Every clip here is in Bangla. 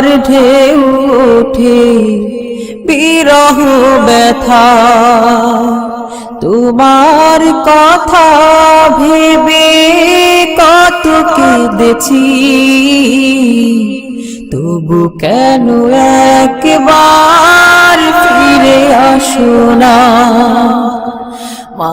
কান্নার ঢেউ ওঠে, বিরহ ব্যথা। তোমার কথা ভেবে কত কেঁদেছি, তবু কেন একবার ফিরে আসো না? মা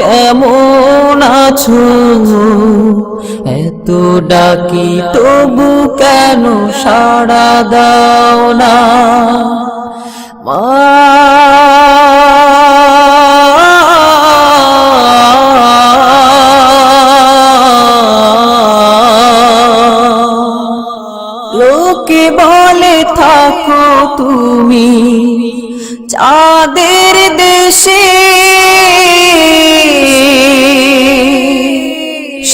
কেমন আছো? এত ডাকি তবু কেন সাড়া দাও না? মা লোকে বলে, থাকো তুমি চাঁদের দেশে।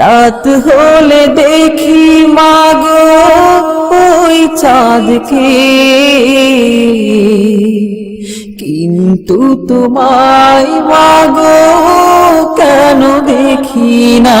রাত হলে দেখি মাগো ওই চাঁদকে। কিন্তু তোমায় মাগো কেন দেখি না?